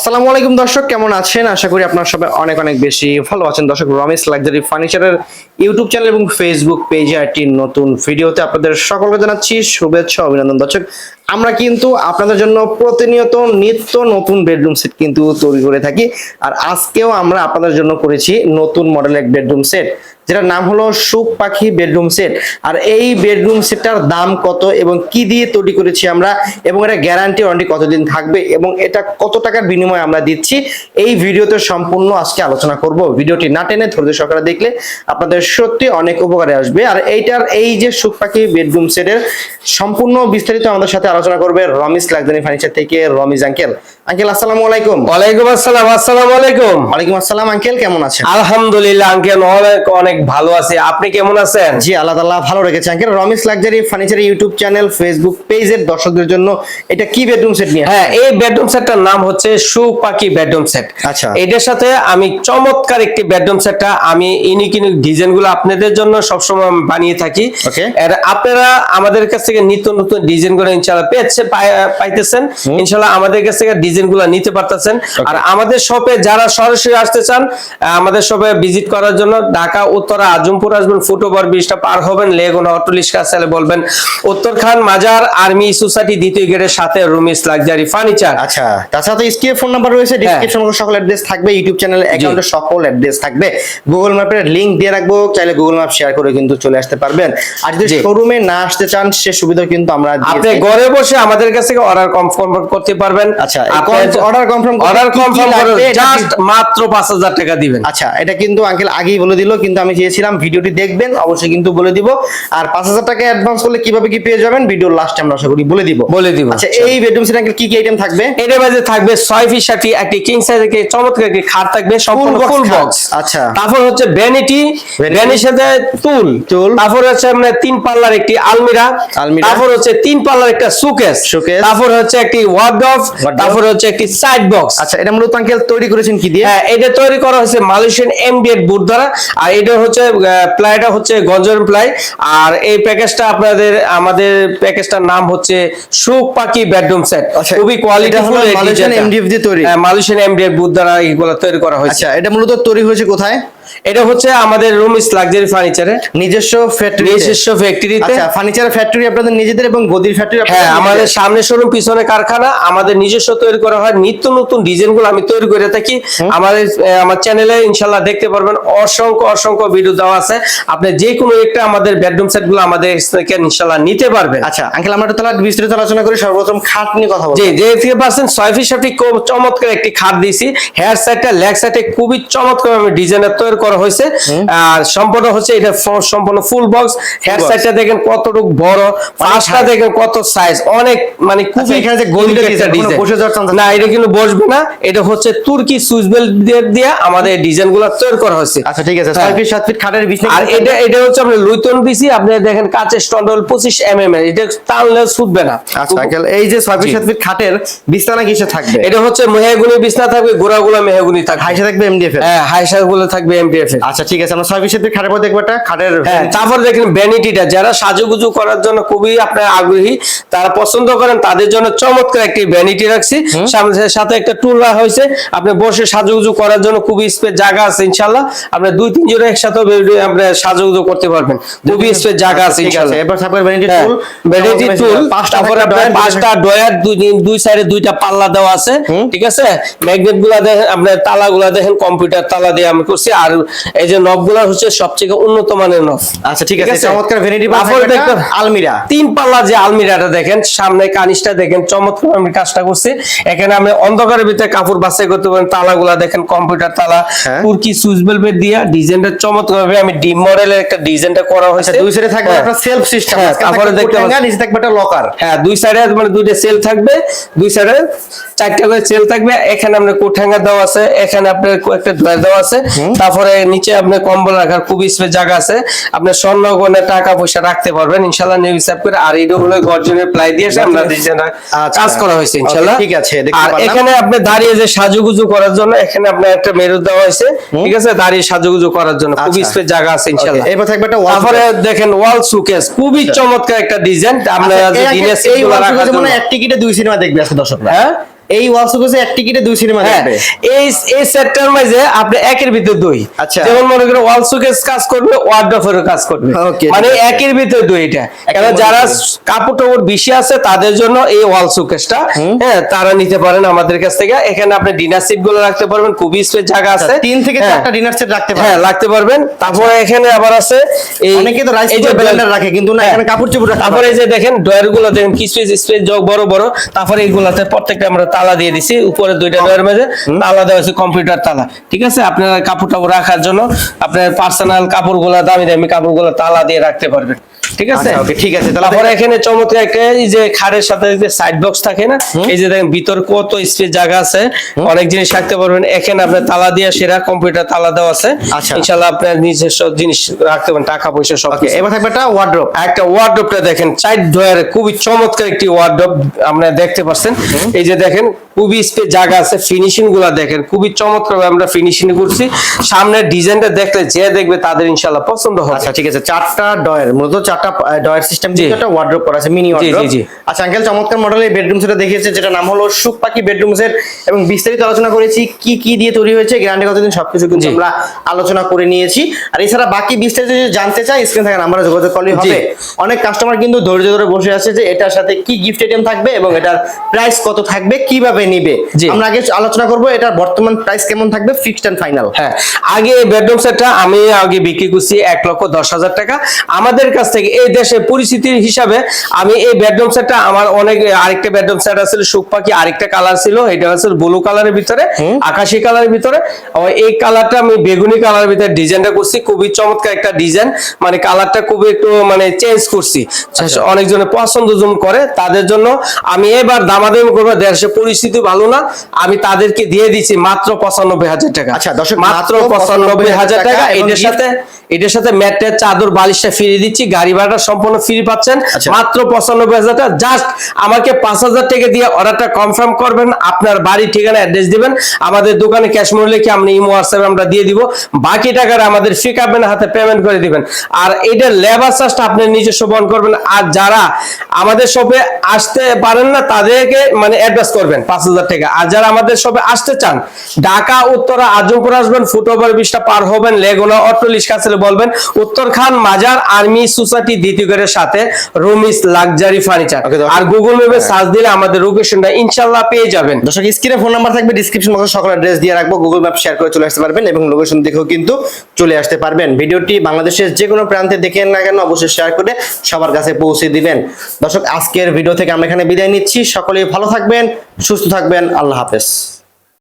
আসসালামু আলাইকুম দর্শক, কেমন আছেন? আশা করি আপনার সবাই অনেক অনেক বেশি ভালো আছেন। দর্শক, রমেশ লাক্সারি ফার্নিচারের ইউটিউব চ্যানেল এবং ফেসবুক পেজে একটি নতুন ভিডিওতে আপনাদের সকলকে জানাচ্ছি শুভেচ্ছা, অভিনন্দন। দর্শক আমরা কিন্তু আপনাদের জন্য প্রতিনিয়ত নিত্য নতুন বেডরুম সেট কিন্তু তৈরি করে থাকি। আর আজকেও আমরা আপনাদের জন্য করেছি নতুন মডেলের বেডরুম সেট যেটার নাম হলো সুখ পাখি বেডরুম সেট আর এই বেডরুম সেটটার দাম কত এবং কি দিয়ে তৈরি করেছি আমরা এবং এটা গ্যারান্টি ওয়ারেন্টি কতদিন থাকবে এবং এটা কত টাকার বিনিময়ে আমরা দিচ্ছি, এই ভিডিওতে সম্পূর্ণ আজকে আলোচনা করব। ভিডিওটি না টেনে ধৈর্য সহকারে দেখলে আপনাদের সত্যি অনেক উপকারে আসবে। আর এইটার এই যে সুখ পাখি বেডরুম সেটের সম্পূর্ণ বিস্তারিত আমাদের সাথে আলোচনা করবে রমিস লাগদানি ফার্নিচার থেকে রমিজ আঙ্কেল। আঙ্কেল আসসালামু আলাইকুম। ওয়ালাইকুম আসসালাম আসসালামু আলাইকুম। ওয়ালাইকুম আসসালাম আঙ্কেল কেমন আছেন? আলহামদুলিল্লাহ আঙ্কেল অনেক অনেক ভালো আছি। আপনি কেমন আছেন? জি আল্লাহ তাআলা ভালো রেখেছে uncle. Ramis luxury furniture YouTube channel Facebook পেজের দর্শকদের জন্য এটা কি বেডরুম সেট নিয়ে হ্যাঁ এই বেডরুম সেটটার নাম হচ্ছে সুপাকি বেডরুম সেট। আচ্ছা। এটার সাথে আমি চমৎকার একটি বেডরুম সেটটা আমি ইউনিক ইউনিক ডিজাইনগুলো আপনাদের জন্য সবসময় বানিয়ে থাকি। আর আপনারা আমাদের কাছ থেকে নিত্য নতুন ডিজাইনগুলো ইনশাল্লাহ পেয়েছে পাইতেছেন। ইনশাল্লাহ আমাদের কাছ থেকে ডিজাইন গুলো নিতে পারতেছেন। আর আমাদের শপে যারা সরাসরি আসতে চান আমাদের শপে ভিজিট করার জন্য ঢাকা উত্তরা আজমপুর আসবেন ফুটওভার ব্রিজটা পার হবেন লেগুনা অটোলিশ কাছে বলবেন। উত্তরখান মাজার আর্মি সোসাইটি দ্বিতীয় গেটের সাথে রুমিস লাক্সারি ফার্নিচার। আচ্ছা তাছাড়া তো স্ক্রিনে ফোন নাম্বার রয়েছে হ্যাঁ। ডিসক্রিপশন সকল অ্যাড্রেস থাকবে ইউটিউব চ্যানেল অ্যাকাউন্টে সকল অ্যাড্রেস থাকবে। গুগল ম্যাপের লিংক দিয়ে রাখব চাইলে গুগল ম্যাপ শেয়ার করে কিন্তু চলে আসতে পারবেন। আর যদি। শোরুমে না আসতে চান সে সুবিধা কিন্তু আমরা আপনি ঘরে বসে আমাদের কাছ থেকে অর্ডার কনফার্ম করতে পারবেন। আচ্ছা, এই কন- order confirm করতে অর্ডার কি কি কনফার্ম লাগবে জাস্ট মাত্র 5000 টাকা দিবেন। আচ্ছা এটা কিন্তু আঙ্কেল আগেই বলে দিল কিন্তু আমি চেয়েছিলাম ভিডিওটি দেখবেন অবশ্যই কিন্তু বলে দিব। আর পাঁচ হাজার টাকা অ্যাডভান্স করলে কীভাবে কি পেয়ে যাবেন ভিডিওর লাস্টে আমরা আশা করি বলে দিব। বলে দিব। আচ্ছা এই বেডরুম সেট আঙ্কেল কি কি আইটেম থাকবে? এটার মাঝে থাকবে ছয় ফিট ষাটি একটি কিং সাইজ একটি চমৎকার একটি খাট থাকবে সম্পূর্ণ ফুল বক্স আচ্ছা। তারপর হচ্ছে ভ্যানিটি। ভ্যানির সাথে টুল টুল। তারপর হচ্ছে তিন পাল্লার একটি আলমিরা। আলমিরা। তারপর হচ্ছে তিন পাল্লার একটা সুকেস। তারপর হচ্ছে একটি ওয়ার্ডরোব তারপর হচ্ছে একটি সাইড বক্স আচ্ছা এটা মূলত আঙ্কেল তৈরি করেছেন কি দিয়ে? হ্যাঁ এটা তৈরি করা হয়েছে মালয়েশিয়ান এমবিএড বুট দ্বারা। আর এটা হচ্ছে প্লাইটা হচ্ছে প্লাই। আর এই প্যাকেজটা আপনাদের আমাদের প্যাকেজটার নাম হচ্ছে সুখ পাখি বেডরুম সেট আচ্ছা, খুবই কোয়ালিটিফুল মালয়েশিয়ান এমডিএফ দিয়ে তৈরি? মালয়েশিয়ান এমডিএড বুট দ্বারা এগুলো তৈরি করা হয়েছে। আচ্ছা এটা মূলত তৈরি হয়েছে কোথায়? এটা হচ্ছে আমাদের রুম ইস লাক্সারি ফার্নিচারে নিজস্ব ফ্যাক্টরি নিজস্ব ফ্যাক্টরিতে আচ্ছা ফার্নিচার ফ্যাক্টরি আপনাদের নিজেদের এবং গদির ফ্যাক্টরি হ্যাঁ আমাদের সামনে শোরুম পিছনে কারখানা আমাদের নিজস্ব তৈরি করা হয়। নিত্য নতুন ডিজাইনগুলো আমি তৈরি করে থাকি। আমাদের আমার চ্যানেলে ইনশাল্লাহ দেখতে পারবেন। অসংখ্য অসংখ্য ভিডিও দেওয়া আছে। আপনি যে কোনো একটা আমাদের বেডরুম সেটগুলো আমাদের থেকে ইনশাল্লাহ নিতে পারবেন। আচ্ছা আঙ্কেল আমরা তাহলে বিস্তারিত আলোচনা করি। সর্বপ্রথম খাট নিয়ে কথা বলব। জি যে থেকে পাচ্ছেন ছয় ফিট সাথে খুব চমৎকার একটি খাট দিয়েছি। হেয়ার সাইডটা লেগ সাইডে খুবই চমৎকার আমি ডিজাইনের তৈরি করা হয়েছে। আর সম্পূর্ণ হচ্ছে এটা সম্পূর্ণ ফুল বক্স box। সাইডটা দেখেন কতটুকু বড় পাঁচটা দেখেন কত সাইজ অনেক মানে আচ্ছা, খুবই এখানে যে একটা design, বসে chance না এটা কিন্তু বসবে না। এটা হচ্ছে তুর্কি সুইচ বেল্ট দিয়ে আমাদের ডিজাইনগুলো তৈরি করা হয়েছে। আচ্ছা ঠিক আছে। হ্যাঁ। ছয় ফিট সাত ফিট খাটের বিছনা আর এটা এটা হচ্ছে আপনার লুইতন বিসি আপনি দেখেন কাচের স্টন্ডল পঁচিশ এম এম এর। এটা টানলে ছুটবে না। আচ্ছা এই যে ছয় ফিট জি। সাত ফিট খাটের বিছানা কিসে থাকবে? এটা হচ্ছে মেহগুনি বিছানা থাকবে গোড়াগুলো মেহগুনি থাকবে। হাইসে থাকবে এমডিএফ হ্যাঁ হাইসারগুলো থাকবে এমপিএফ আচ্ছা ঠিক আছে আমরা ছয় ফিট সাত খাটের পর দেখব একটা খাটের হ্যাঁ তারপর দেখেন ভ্যানিটিটা যারা সাজুগুজু করার জন্য খুবই আপনার আগ্রহী তারা পছন্দ করেন তাদের জন্য চমৎকার একটি ভ্যানিটি রাখছি। সাথে একটা টুল রাখা হয়েছে। আপনি বসে সাজুগুজু করার জন্য খুবই স্পেস জায়গা আছে ইনশাল্লাহ আপনি দুই তিন একসাথে আপনি সাজুগুজু করতে পারবেন। খুবই স্পেস জায়গা আছে ঠিক আছে ইনশাল্লাহ এবার থাকবে ভ্যানিটি হ্যাঁ, টুল ভ্যানিটি টুল পাঁচটা তারপরে আপনার ডয়ার, পাঁচটা ডয়ার দুই দুই সাইডে দুইটা পাল্লা দেওয়া আছে। ঠিক আছে? ম্যাগনেটগুলা দেখেন আপনার তালা গুলা দেখেন কম্পিউটার তালা দিয়ে আমি করছি আর এই যে নবগুলা হচ্ছে সবচেয়ে উন্নত মানের নব আচ্ছা ঠিক আছে চমৎকার ভ্যানিটি আলমিরা। তিন পাল্লা যে আলমিরাটা দেখেন সামনে কানিসটা দেখেন চমৎকার আমি কাজটা করছি। এখানে আপনি অন্ধকারের ভিতরে কাপড় বাছাই করতে পারেন তালাগুলা দেখেন কম্পিউটার তালা হ্যাঁ। তুর্কি সুইচ বেলভেট দিয়া ডিজাইনটা চমৎকার ভাবে আমি ডিম মডেলের একটা ডিজাইনটা করা হয়েছে। আচ্ছা দুই সাইডে থাকবে হ্যাঁ। আপনার সেলফ সিস্টেম হ্যাঁ, তারপরে দেখতে পাচ্ছেন- নিচে থাকবে একটা লকার হ্যাঁ দুই সাইডে মানে দুইটা সেল থাকবে দুই সাইডে চারটা করে সেল থাকবে এখানে আপনার কোট হ্যাঙ্গার দেওয়া আছে এখানে আপনার একটা ড্রয়ার দেওয়া আছে তারপরে নিচে আপনার কম্বল রাখার খুব স্পেস জায়গা আছে। আপনি স্বর্ণ গয়না টাকা পয়সা রাখতে পারবেন। ইনশাল্লাহ নিউ হিসাব করে আর এটা হলো গর্জনের প্লাই দিয়ে আমরা আচ্ছা। কাজ করা হয়েছে ইনশাল্লাহ ঠিক আছে, আর এখানে আপনি দাঁড়িয়ে যে সাজুগুজু করার জন্য এখানে আপনার একটা মেরুদ দেওয়া হয়েছে। ঠিক আছে? দাঁড়িয়ে সাজুগুজু করার জন্য খুব আচ্ছা। স্পেস জায়গা আছে ইনশাল্লাহ এবার থাকবে একটা তারপরে দেখেন ওয়াল সুকেস খুবই চমৎকার একটা ডিজাইন আচ্ছা, আঙ্কেল, এই সেটগুলো ওয়াল রাখার সুকেসে জন্য এক টিকিটে দুই সিনেমা দেখবে আজকে দর্শকরা। হ্যাঁ? এই ওয়াল শোকেসে এক টিকিটে দুই সিনেমা হ্যাঁ। দেখবে এই এই সেটটার মাঝে আপনি একের ভিতর দুই। আচ্ছা। যেমন মনে করেন ওয়াল সুকেস কাজ করবে ওয়ার্ডরোফের কাজ করবে। মানে একের ভিতর দুই এটা। কারণ যারা কাপড় টাপড় বেশি আছে তাদের জন্য এই ওয়াল সুকেসটা হ্যাঁ তারা নিতে পারেন আমাদের কাছ থেকে। এখানে আপনি ডিনার সিটগুলো রাখতে পারবেন খুবই স্পেস জায়গা আছে। তিন থেকে হ্যাঁ। চারটা ডিনার সেট রাখতে পারবেন। হ্যাঁ রাখতে পারবেন। তারপরে এখানে আবার আছে এই অনেকে তো রাইস এই যে ব্লেন্ডার রাখে কিন্তু না হ্যাঁ। এখানে কাপড় চোপড় তারপরে এই যে দেখেন ডয়ারগুলো দেখেন কি স্পেস স্পেস যোগ বড় বড়। তারপরে এইগুলাতে প্রত্যেকটা আমরা তালা দিয়ে দিছি উপরে দুইটা ডয়ার মাঝে তালা দেওয়া আছে কম্পিউটার তালা। ঠিক আছে? আপনার কাপড় টাপড় রাখার জন্য আপনার পার্সোনাল কাপড়গুলো দামি দামি কাপড়গুলো তালা দিয়ে রাখতে পারবেন। ঠিক আছে? ঠিক আছে। তাহলে তারপরে এখানে চমৎকার একটা এই যে খাড়ের সাথে যে সাইড বক্স থাকে না এই যে দেখেন ভিতর কত স্পেস জায়গা আছে। অনেক জিনিস রাখতে পারবেন। এখানে আপনার তালা দিয়ে সেরা কম্পিউটার তালা দেওয়া আছে। ইনশাআল্লাহ আপনার নিজস্ব জিনিস রাখতে পারেন টাকা পয়সা সব এবার থাকবে একটা ওয়ার্ড্রপ একটা ওয়ার্ডরোবটা দেখেন চার ডয়ারে খুবই চমৎকার একটি ওয়ার্ডরোব আপনারা দেখতে পাচ্ছেন। এই যে দেখেন খুবই স্পেস জায়গা আছে ফিনিশিংগুলা দেখেন খুবই চমৎকার আমরা ফিনিশিং করছি। সামনের ডিজাইনটা দেখলে যে দেখবে তাদের ইনশাআল্লাহ পছন্দ হবে। আচ্ছা ঠিক আছে চারটা ডয়ের মূলত চারটা ডয়ের সিস্টেম দিয়ে একটা ওয়ার্ড্রপ করা আছে মিনি ওয়ার্ড্রপ আচ্ছা আঙ্কেল চমৎকার মডেলের বেডরুম সেটা দেখিয়েছে যেটা নাম হলো সুখ পাখি বেডরুম সেট এবং বিস্তারিত আলোচনা করেছি কি কি দিয়ে তৈরি হয়েছে গ্যারান্টি কতদিন সবকিছু কিন্তু আমরা আলোচনা করে নিয়েছি। আর এছাড়া বাকি বিস্তারিত যদি জানতে চাই স্ক্রিন থাকে নাম্বারে যোগাযোগ করলেই হবে। অনেক কাস্টমার কিন্তু ধৈর্য ধরে বসে আছে যে এটার সাথে কি গিফট আইটেম থাকবে এবং এটার প্রাইস কত থাকবে কীভাবে নিবে। আমরা আগে আলোচনা করব এটার বর্তমান প্রাইস কেমন থাকবে ফিক্সড এন্ড ফাইনাল হ্যাঁ আগে বেডরুম সেটটা আমি আগে বিক্রি করছি এক লক্ষ দশ হাজার টাকা। আমাদের কাছ থেকে এই দেশের পরিস্থিতির হিসাবে আমি এই বেডরুম সেটটা আমার অনেক আরেকটা বেডরুম সেট আছে সুখ পাখি আরেকটা কালার ছিল এটা হচ্ছে ব্লু কালারের ভিতরে আকাশি কালারের ভিতরে। এই কালারটা আমি বেগুনি কালারের ভিতরে ডিজাইনটা করছি খুবই চমৎকার একটা ডিজাইন মানে কালারটা খুবই একটু মানে চেঞ্জ করছি। অনেকজনে পছন্দ জন করে তাদের জন্য আমি এবার দামাদামি করব দেশের পরিস্থিতি ভালো না আমি তাদেরকে দিয়ে দিচ্ছি মাত্র পঁচানব্বই হাজার টাকা। আচ্ছা, দর্শক, মাত্র পঁচানব্বই হাজার টাকা টাকা এটার সাথে এটার সাথে ম্যাটের চাদর বালিশটা ফিরিয়ে দিচ্ছি গাড়ি ভাড়াটা সম্পূর্ণ ফ্রি পাচ্ছেন। আচ্ছা। মাত্র পঁচানব্বই হাজার টাকা। জাস্ট আমাকে পাঁচ হাজার টাকা দিয়ে অর্ডারটা কনফার্ম করবেন আপনার বাড়ি ঠিকানা অ্যাড্রেস দিবেন। আমাদের দোকানে ক্যাশ মূল্যে কি আমরা ইমো হোয়াটসঅ্যাপে আমরা দিয়ে দিব। বাকি টাকাটা আমাদের ফ্রি কাপেন হাতে পেমেন্ট করে দিবেন। আর এটা লেবার চার্জটা আপনি নিজস্ব বহন করবেন। আর যারা আমাদের শপে আসতে পারেন না তাদেরকে মানে অ্যাডভান্স করবেন পাঁচ হাজার টাকা। আর যারা আমাদের শপে আসতে চান ঢাকা উত্তরা আজমপুর আসবেন ফুট ফুটওভার ব্রিজটা পার হবেন লেগুনা অট্টলিশ কাছে বলবেন উত্তর খান মাজার আর্মি সোসাইটি দ্বিতীয় গেটের সাথে রুমিস লাক্সারি ফার্নিচার আর গুগল ম্যাপে সার্চ দিলে আমাদের লোকেশনটা ইনশাল্লাহ পেয়ে যাবেন। দর্শক স্ক্রিনে ফোন নাম্বার থাকবে ডিসক্রিপশন বক্সে সকল অ্যাড্রেস দিয়ে রাখব। গুগল ম্যাপ শেয়ার করে চলে আসতে পারবেন এবং লোকেশন দেখেও কিন্তু চলে আসতে পারবেন। ভিডিওটি বাংলাদেশের যে কোনো প্রান্তে দেখেন না কেন অবশ্যই শেয়ার করে সবার কাছে পৌঁছে দিবেন। দর্শক আজকের ভিডিও থেকে আমরা এখানে বিদায় নিচ্ছি। সকলেই ভালো থাকবেন সুস্থ থাকবেন। আল্লাহ হাফেজ।